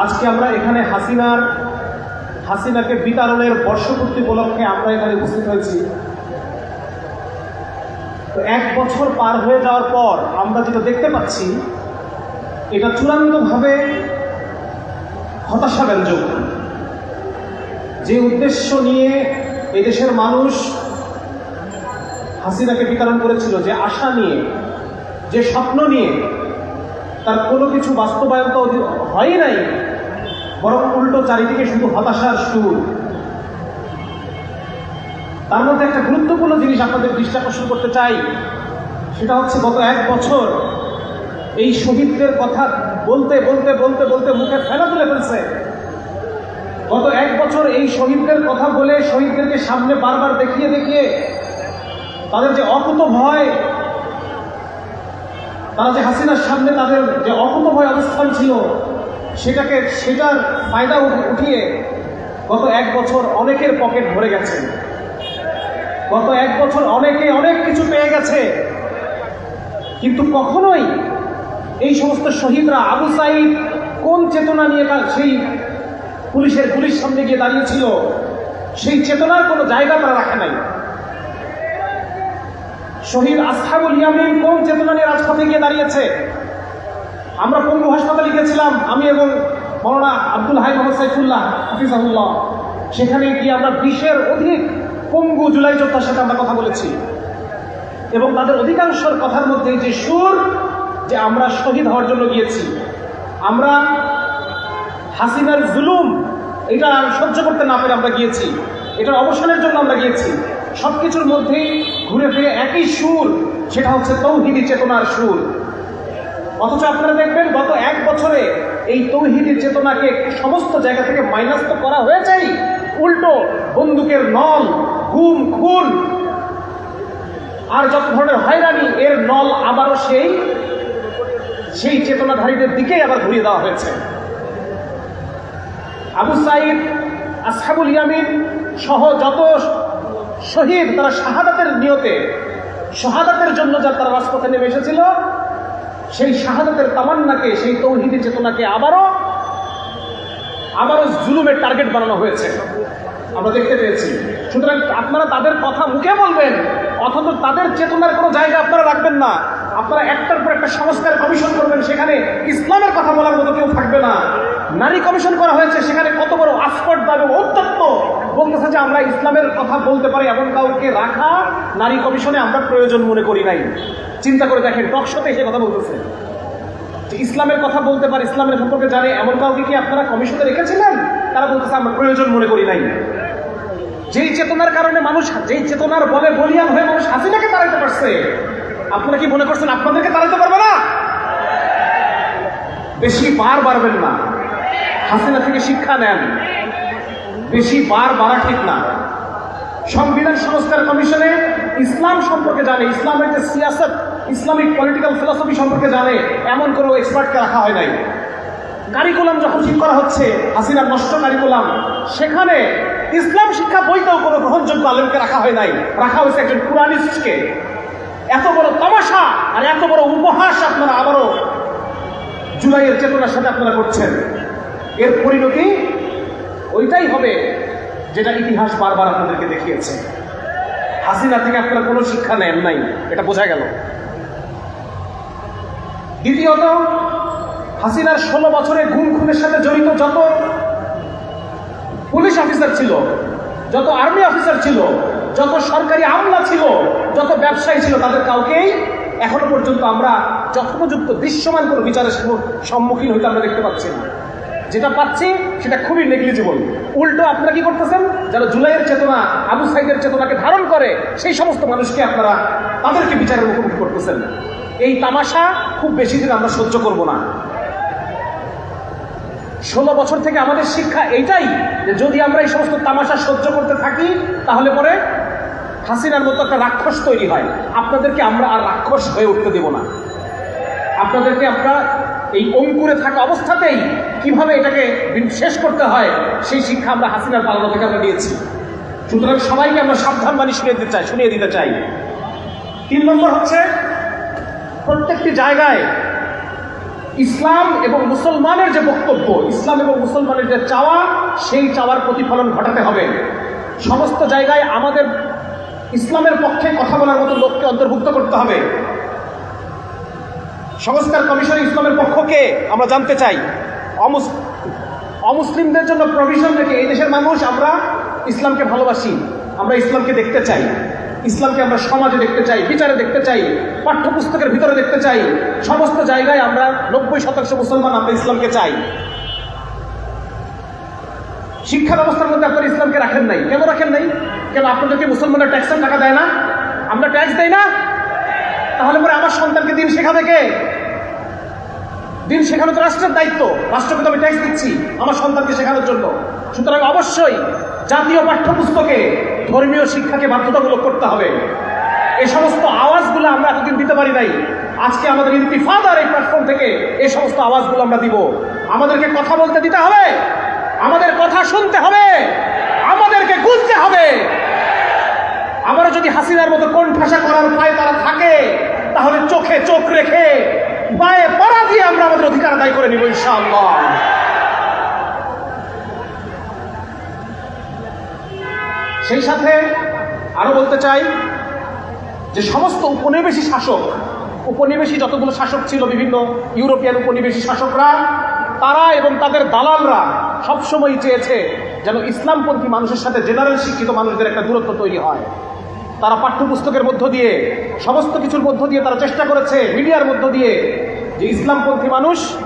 আজকে আমরা এখানে হাসিনার, হাসিনাকে বিতরণের বর্ষপূর্তি উপলক্ষে আমরা এখানে উপস্থিত হয়েছি। তো এক বছর পার হয়ে যাওয়ার পর আমরা যেটা দেখতে পাচ্ছি, এটা চূড়ান্তভাবে হতাশাব্যঞ্জক। যে উদ্দেশ্য নিয়ে এদেশের মানুষ হাসিনাকে বিতরণ করেছিল, যে আশা নিয়ে, যে স্বপ্ন নিয়ে, তার কোনো কিছু বাস্তবায়ন তো হয়ই নাই। বরং উল্টো চারিদিকে শুধু হতাশার সুর। তার মধ্যে একটা গুরুত্বপূর্ণ জিনিস আপনাদের দৃষ্টি আকর্ষণ করতে চাই, সেটা হচ্ছে গত এক বছর এই শহীদদের কথা বলতে বলতে বলতে বলতে মুখে ফেলা তুলে ফেলছে। গত এক বছর এই শহীদদের কথা বলে শহীদদেরকে সামনে বারবার দেখিয়ে দেখিয়ে তাদের যে অকুত ভয়, তারা যে হাসিনার সামনে তাদের যে অকুত ভয় অবস্থান ছিল সেটাকে, সেটার ফায়দা উঠিয়ে গত এক বছর অনেকের পকেট ভরে গেছে। গত এক বছর অনেকে অনেক কিছু পেয়ে গেছে। কিন্তু কখনোই এই সমস্ত শহীদরা আবু সাইদ কোন চেতনা নিয়ে তার সেই পুলিশের পুলিশ সামনে গিয়ে দাঁড়িয়েছিল, সেই চেতনার কোনো জায়গা তারা রাখে নাই। শহীদ আসহাবুল ইয়ামিন কোন চেতনা নিয়ে রাজপথে গিয়ে দাঁড়িয়েছে? আমরা পঙ্গু হাসপাতালে গিয়েছিলাম? আমি এবং মৌলানা আব্দুল হাই মোহাম্মদ সাইফুল্লাহ, হাফিজাহুল্লাহ। সেখানে গিয়ে আমরা বিশের অধিক পঙ্গু জুলাই যোদ্ধার সাথে আমরা কথা বলেছি। এবং তাদের অধিকাংশের কথার মধ্যে যে সুর, যে আমরা শহীদ হওয়ার জন্য গিয়েছি, আমরা হাসিনার জুলুম, এটা সহ্য করতে না পেরে আমরা গিয়েছি। এটার অবসানের জন্য আমরা গিয়েছি। সব কিছুর মধ্যেই ঘুরে ফিরে একই সুর, সেটা হচ্ছে তৌহিদি চেতনার সুর। অথচ আপনারা দেখবেন গত এক বছরে এই তৌহিদি চেতনাকে সমস্ত জায়গা থেকে মাইনাস তো করা হয়েছেই। উল্টো বন্দুকের নল, গুম, খুন। আর যত ধরনের হয়রানি, এর নল আবারও সেই সেই চেতনাধারীদের দিকেই আবার ঘুরিয়ে দেওয়া হয়েছে। আবু সাইদ, আসহাবুল ইয়ামিন সহ যত শহীদ, তারা শাহাদাতের নিয়তে, শাহাদাতের জন্য যা তারা রাজপথে নেমে এসেছিল সেই শাহাদাতের তামান্নাকে, সেই তৌহিদি চেতনাকে আবারও আবারও জুলুমের টার্গেট বানানো হয়েছে। আমরা দেখতে পেয়েছি। সুতরাং আপনারা তাদের কথা মুখে বলবেন, অথচ তাদের চেতনার কোনো জায়গা আপনারা রাখবেন না। আপনারা একটার পর একটা সংস্কার কমিশন করবেন, সেখানে ইসলামের কথা বলার মতো কেউ থাকবে না। নারী কমিশন করা হয়েছে, সেখানে কত বড় আস্পর্ধা এবং ঔত্তত্ব বলতেছে যে আমরা ইসলামের কথা বলতে পারি এমন কাউকে রাখা নারী কমিশনে আমরা প্রয়োজন মনে করি নাই। চিন্তা করে দেখেন, টকশোতে এসে কথা বলতেছে। ইসলামের কথা বলতে পারে, ইসলামের সম্পর্কে জানে, এমন কাউকে কি আপনারা কমিশনে রেখেছিলেন? তারা বলতেছে, আমরা প্রয়োজন মনে করি নাই। যেই চেতনার কারণে মানুষ, যেই চেতনার বলে বলিয়ান হয়ে মানুষ হাসিনাকে তাড়াইতে পারছে, আপনারা কি মনে করছেন আপনাদেরকে তাড়াইতে পারবে না? বেশি বার বাড়বেন না। হাসিনা থেকে শিক্ষা নেন। বেশি বার বাড়া ঠিক না। সংবিধান সংস্কার কমিশনে ইসলাম সম্পর্কে জানে, ইসলামের যে সিয়াসত, ইসলামিক পলিটিক্যাল ফিলসফি সম্পর্কে জানে, এমন কোনো এক্সপার্টকে রাখা হয় নাই। কারিকুলাম যখন ঠিক করা হচ্ছে, হাসিনার নষ্ট কারিকুলাম, সেখানে ইসলাম শিক্ষা বইতেও কোনো গ্রহণযোগ্য আলেমকে রাখা হয় নাই। রাখা হয়েছে একজন কুরানিস্টকে এত বড় তামাশা আর এত বড় উপহাস আপনারা আবারও জুলাইয়ের চেতনার সাথে আপনারা করছেন। এর পরিণতি ওইটাই হবে যেটা ইতিহাস বারবার আপনাদেরকে দেখিয়েছে। হাসিনা থেকে আপনারা কোনো শিক্ষা নেন নাই, এটা বোঝা গেল। দ্বিতীয়ত, হাসিনার ষোলো বছরে গুম খুনের সাথে জড়িত যত পুলিশ অফিসার ছিল, যত আর্মি অফিসার ছিল, যত সরকারি আমলা ছিল, যত ব্যবসায়ী ছিল, তাদের কাউকেই এখনও পর্যন্ত আমরা যথোপযুক্ত দৃশ্যমান কোনো বিচারের সম্মুখীন হইতে আমরা দেখতে পাচ্ছি না। যেটা পাচ্ছি সেটা খুবই নেগলিজিবল উল্টো আপনারা কি করতেছেন? যারা জুলাইয়ের চেতনা, আবু সাইদের চেতনাকে ধারণ করে, সেই সমস্ত মানুষকে আপনারা তাদেরকে বিচারের মুখোমুখি করতেছেন। এই তামাশা খুব বেশি দিন আমরা সহ্য করব না। ষোলো বছর থেকে আমাদের শিক্ষা এইটাই যে যদি আমরা এই সমস্ত তামাশা সহ্য করতে থাকি, তাহলে পরে হাসিনার মতো একটা রাক্ষস তৈরি হয়। আপনাদেরকে আমরা আর রাক্ষস হয়ে উঠতে দেব না। আপনাদেরকে আমরা এই অঙ্কুরে থাকা অবস্থাতেই কীভাবে এটাকে শেষ করতে হয়, সেই শিক্ষা আমরা হাসিনার পালানো থেকে আমরা নিয়েছি। সুতরাং সবাইকে আমরা সাবধান বাণী শুনিয়ে দিতে চাই, শুনিয়ে দিতে চাই। তিন নম্বর হচ্ছে, প্রত্যেকটি জায়গায় ইসলাম এবং মুসলমানের যে বক্তব্য, ইসলাম এবং মুসলমানের যে চাওয়া, সেই চাওয়ার প্রতিফলন ঘটাতে হবে। সমস্ত জায়গায় আমাদের ইসলামের পক্ষে কথা বলার মতো লোককে অন্তর্ভুক্ত করতে হবে। সংস্কার কমিশন ইসলামের পক্ষকে আমরা জানতে চাই। অমুস- অমুসলিমদের জন্য প্রভিশন রেখে এই দেশের মানুষ আমরা ইসলামকে ভালোবাসি, আমরা ইসলামকে দেখতে চাই। ইসলামকে আমরা সমাজে দেখতে চাই, বিচারে দেখতে চাই, পাঠ্যপুস্তকের ভিতরে দেখতে চাই। সমস্ত জায়গায় আমরা নব্বই শতাংশ মুসলমান আমরা ইসলামকে চাই। শিক্ষা ব্যবস্থার মধ্যে আপনারা ইসলামকে রাখেন নাই। কেন রাখেন নাই? কেন আপনাদেরকে মুসলমানের ট্যাক্সের টাকা দেয় না? আমরা ট্যাক্স দেই না? তাহলে পরে আমার সন্তানকে দিন শেখাবে কে? দিন শেখানো তো রাষ্ট্রের দায়িত্ব। রাষ্ট্রকে তো আমি ট্যাক্স দিচ্ছি আমার সন্তানকে শেখানোর জন্য। সুতরাং অবশ্যই জাতীয় পাঠ্যপুস্তকে ধর্মীয় শিক্ষাকে বাধ্যতামূলক করতে হবে। এই সমস্ত আওয়াজগুলো আমরা এতদিন দিতে পারি নাই। আজকে আমাদের ইন্তিফাদার এই প্ল্যাটফর্ম থেকে এই সমস্ত আওয়াজগুলো আমরা দিব। আমাদেরকে কথা বলতে দিতে হবে। আমাদের কথা শুনতে হবে। আমাদেরকে গুনতে হবে। আমরা যদি হাসিনার মতো কোন ঠাসা করার উপায় তারা থাকে, তাহলে চোখে চোখ রেখে পায়ে পড়া দিয়ে আমরা আমাদের অধিকার আদায় করে নিব ইনশাআল্লাহ। সেই সাথে আরও বলতে চাই যে সমস্ত উপনিবেশী শাসক, উপনিবেশী যতগুলো শাসক ছিল বিভিন্ন ইউরোপিয়ান উপনিবেশী শাসকরা, তারা এবং তাদের দালালরা সবসময় চেয়েছে যেন ইসলামপন্থী মানুষের সাথে জেনারেল শিক্ষিত মানুষদের একটা দূরত্ব তৈরি হয়। তারা পাঠ্যপুস্তকের মধ্য দিয়ে, সমস্ত কিছুর মধ্য দিয়ে তারা চেষ্টা করেছে, মিডিয়ার মধ্য দিয়ে, যে ইসলামপন্থী মানুষ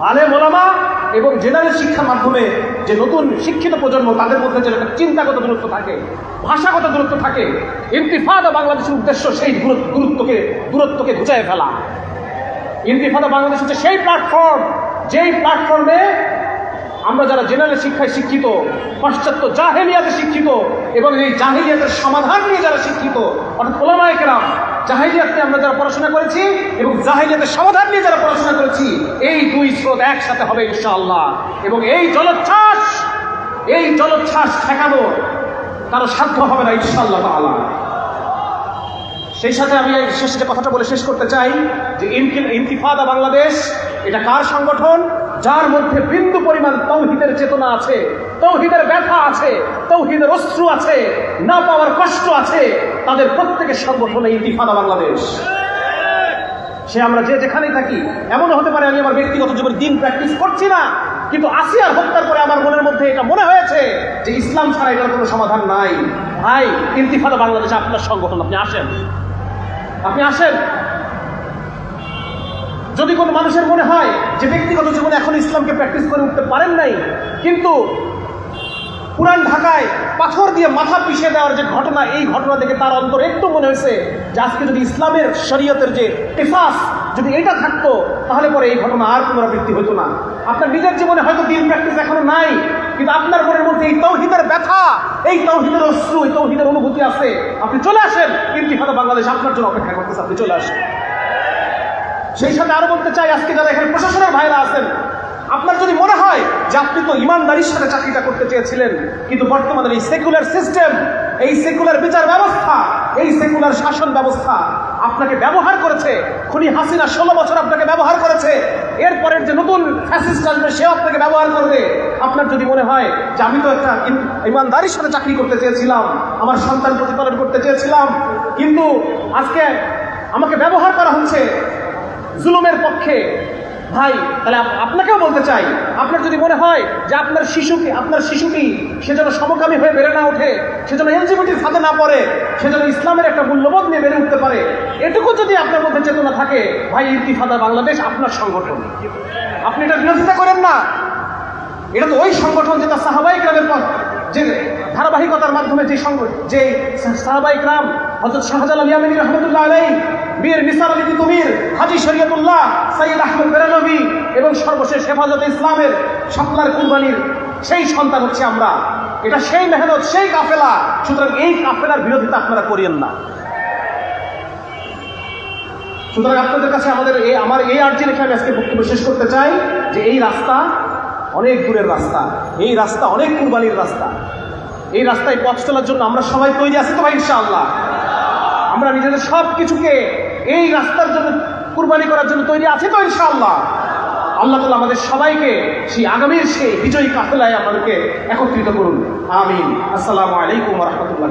আলে মোলামা এবং জেনারেল শিক্ষার মাধ্যমে যে নতুন শিক্ষিত প্রজন্ম, তাদের মধ্যে যে চিন্তাগত দূরত্ব থাকে, ভাষাগত দূরত্ব থাকে, ইন্তিফাদা বাংলাদেশের উদ্দেশ্য সেই দূরত্ব- দূরত্বকে দূরত্বকে ঘুচায় ফেলা। ইন্তিফাদা বাংলাদেশ হচ্ছে সেই প্ল্যাটফর্ম যেই প্ল্যাটফর্মে আমরা যারা জেনারেল শিক্ষায় শিক্ষিত, পাশ্চাত্য জাহেলিয়াতে শিক্ষিত, এবং এই জাহেলিয়াতের সমাধান নিয়ে যারা শিক্ষিত, অর্থাৎ ওলামায় কেরাম জাহেলিয়াতে আমরা যারা পড়াশোনা করেছি এবং জাহেলিয়াতের সমাধান নিয়ে যারা পড়াশোনা করেছি, এই দুই স্রোত একসাথে হবে ইনশাআল্লাহ। এবং এই জলোচ্ছ্বাস এই জলোচ্ছ্বাস ঠেকানো কারও সাধ্য হবে না ইনশাআল্লাহ তাআলা। সেই সাথে আমি শেষ যে কথাটা বলে শেষ করতে চাই, যে ইনকি- ইন্তিফাদা বাংলাদেশ, এটা কার সংগঠন? যার মধ্যে বিন্দু পরিমাণ তৌহিদের চেতনা আছে, তৌহিদের ব্যথা আছে, তৌহিদের অশ্রু আছে, না পাওয়ার কষ্ট আছে, তাদের প্রত্যেকের সংগঠনে ইন্তিফাদা বাংলাদেশ। সে আমরা যে যেখানেই থাকি, এমনও হতে পারে আমি আমার ব্যক্তিগত জীবনে দিন প্র্যাকটিস করছি না, কিন্তু আসিয়ার হত্যার পরে আমার মনের মধ্যে এটা মনে হয়েছে যে ইসলাম ছাড়া এটার কোনো সমাধান নাই। ভাই, ইন্তিফাদা বাংলাদেশ আপনার সংগঠন, আপনি আসেন। আপনি আসেন। যদি কোনো মানুষের মনে হয় যে ব্যক্তিগত জীবনে এখন ইসলামকে প্র্যাকটিস করে উঠতে পারেন নাই, কিন্তু পুরান ঢাকায় পাথর দিয়ে মাথা পিষে দেওয়ার যে ঘটনা, এই ঘটনা দেখে তার অন্তর একটু মনে হয়েছে যে আজকে যদি ইসলামের শরীয়তের যে টেফাস যদি এটা থাকতো, তাহলে পরে এই ঘটনা আর পুনরাবৃত্তি হতো না। আপনার নিজের জীবনে হয়তো দিন প্র্যাকটিস এখনও নাই, কিন্তু আপনার মনের মধ্যে এই তৌহিদের ব্যথা, এই তৌহিদের অশ্রু, এই তৌহিদের অনুভূতি আছে। আপনি চলে আসেন কিন্তু হয়তো বাংলাদেশ আপনার জন্য অপেক্ষা করতেছে, আপনি চলে আসেন। সেই সাথে আরও বলতে চাই, আজকে যারা এখানে প্রশাসনের ভাইরা আছেন, আপনার যদি মনে হয় যে আপনি তো ইমানদারির সাথে চাকরিটা করতে চেয়েছিলেন, কিন্তু বর্তমানে এই সেকুলার সিস্টেম এই সেকুলার বিচার ব্যবস্থা, এই সেকুলার শাসন ব্যবস্থা আপনাকে ব্যবহার করেছে, খুনি হাসিনা ষোলো বছর আপনাকে ব্যবহার করেছে, এরপরের যে নতুন ফ্যাসিস্ট আসবে সেও আপনাকে ব্যবহার করবে। আপনার যদি মনে হয় যে আমি তো একটা ইম- ইমানদারির সাথে চাকরি করতে চেয়েছিলাম, আমার সন্তান প্রতিপালন করতে চেয়েছিলাম, কিন্তু আজকে আমাকে ব্যবহার করা হচ্ছে জুলুমের পক্ষে। ভাই, তাহলে আপনাকেও বলতে চাই, আপনার যদি মনে হয় যে আপনার শিশুকে, আপনার শিশুটি সে যেন সমকামী হয়ে বেড়ে না ওঠে, সে যেন এলজিবিটির ফাঁদে না পড়ে, সে যেন ইসলামের একটা মূল্যবোধ নিয়ে বেড়ে উঠতে পারে, এটুকু যদি আপনার মধ্যে চেতনা থাকে, ভাই ইন্তিফাদা বাংলাদেশ আপনার সংগঠন। আপনি এটা বিরোধিতা করেন না। এটা তো ওই সংগঠন যেটা সাহাবাই গ্রামের যে ধারাবাহিকতার মাধ্যমে যে সংগ যে সাহাবাই গ্রাম হজরত শাহজালাল ইয়ামিনী রহমতুল্লাহ আলাই বীর নিসার আলী তুমির হাজি শরীয়তুল্লাহ সাইয়দ আহমদ বেরানবী এবং সর্বশেষ হেফাজত ইসলামের শাপলার কুরবানির সেই সন্তান হচ্ছে আমরা। এটা সেই মেহনত, সেই কাফেলা। সুতরাং এই কাফেলার বিরোধিতা আপনারা করিয়েন না। সুতরাং আপনাদের কাছে আমাদের এই আমার এই আর্জি রেখে আমি আজকে বক্তব্য শেষ করতে চাই যে এই রাস্তা অনেক দূরের রাস্তা। এই রাস্তা অনেক কুরবানির রাস্তা। এই রাস্তায় পথ চলার জন্য আমরা সবাই তৈরি আছি তো ভাই, ইনশাআল্লাহ। আমরা নিজেদের সব কিছুকে এই রাস্তার জন্য কুরবানি করার জন্য তৈরি আছি তো, ইনশাআল্লাহ। আল্লাহ তালা আমাদের সবাইকে সেই আগামীর সেই বিজয়ী কাফেলায় আমাদেরকে একত্রিত করুন। আমিন। আসসালামু আলাইকুম রহমতুল্লাহ